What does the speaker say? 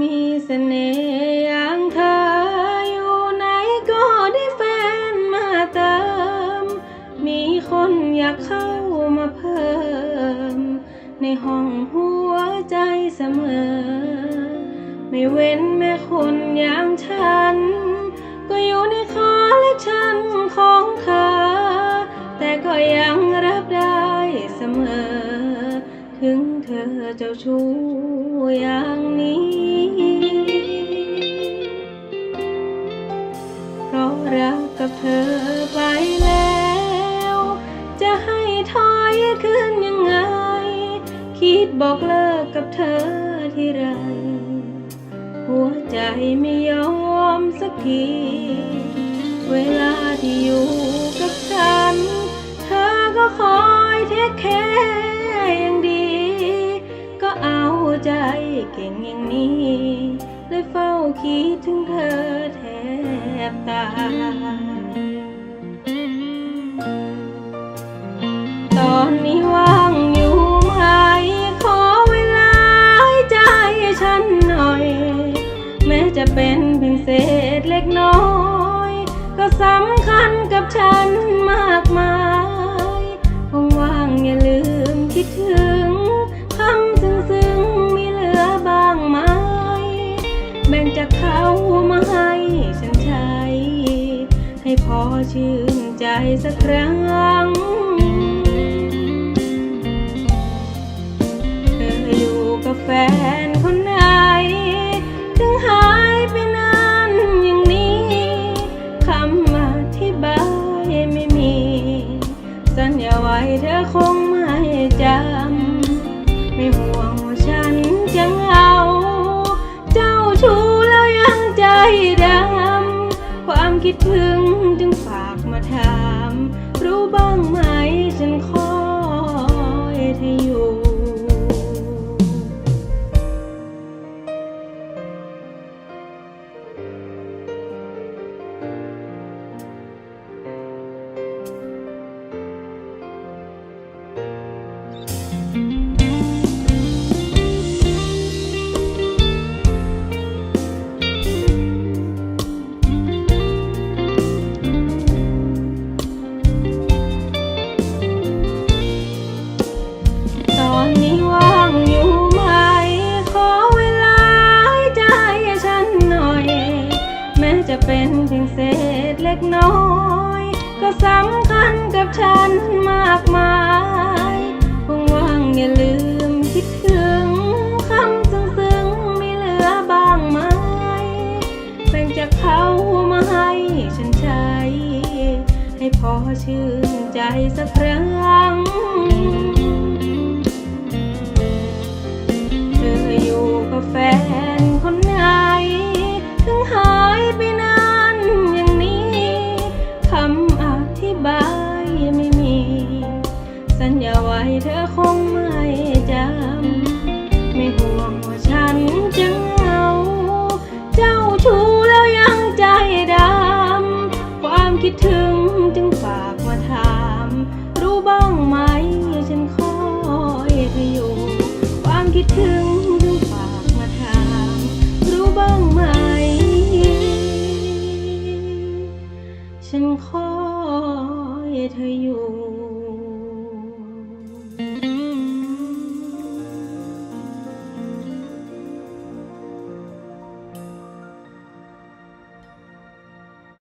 มีเสน่ห์อย่างเธออยู่ไหนก็ได้แฟนมาเติม มีคนอยากเข้ามาเพิ่ม ในห้องหัวใจเสมอ ไม่เว้นแม่คนอย่างฉัน ก็อยู่ในคอและชันของเธอ แต่ก็ยังรับได้เสมอ ถึงเธอเจ้าชู้ อย่างนี้ เพราะรักกับเธอไปแล้ว จะให้ถอยคืนยังไง คิดบอกเลิกกับเธอที่ไร หัวใจไม่ยอมสักที เวลาที่อยู่กับฉัน เธอก็คอยเทคแคร์ ใจเก่งอย่างนี้เลยเฝ้าคิดถึงเธอแทบตายตอนนี้ว่างอยู่ไหมขอเวลาให้ใจฉันหน่อย แม้จะเป็นเพียงเศษเล็กน้อย ก็สำคัญกับฉันมากมายว่างอย่าลืมคิดถึง พอชื่นใจสักครั้งเธออยู่กับแฟนคนไหน ถึงหายไปนานอย่างนี้คำอธิบายไม่มี สัญญาไว้เธอคง คิดถึงจึงฝากมาถาม รู้บ้างไหม นนี้ว่างอยู่ไหม ขอเวลาให้ใจฉันหน่อย แม้จะเป็นเพียงเศษเล็กน้อย ก็สำคัญกับฉันมากมายว่างอย่าลืมคิดถึงคำซึ้งๆมีเหลือบ้างไหมแบ่งจากเขามาให้ฉันใช้ ให้พอชื่นใจสักครั้ง เธอคงไม่จำ ไม่ห่วงว่าฉันจะเหงาเจ้าชู้แล้วยังใจดำ ความคิดถึงจึงฝากมาถาม รู้บ้างไหมฉันคอยเธออยู่ ความคิดถึงจึงฝากมาถาม รู้บ้างไหม ฉันคอยเธออยู่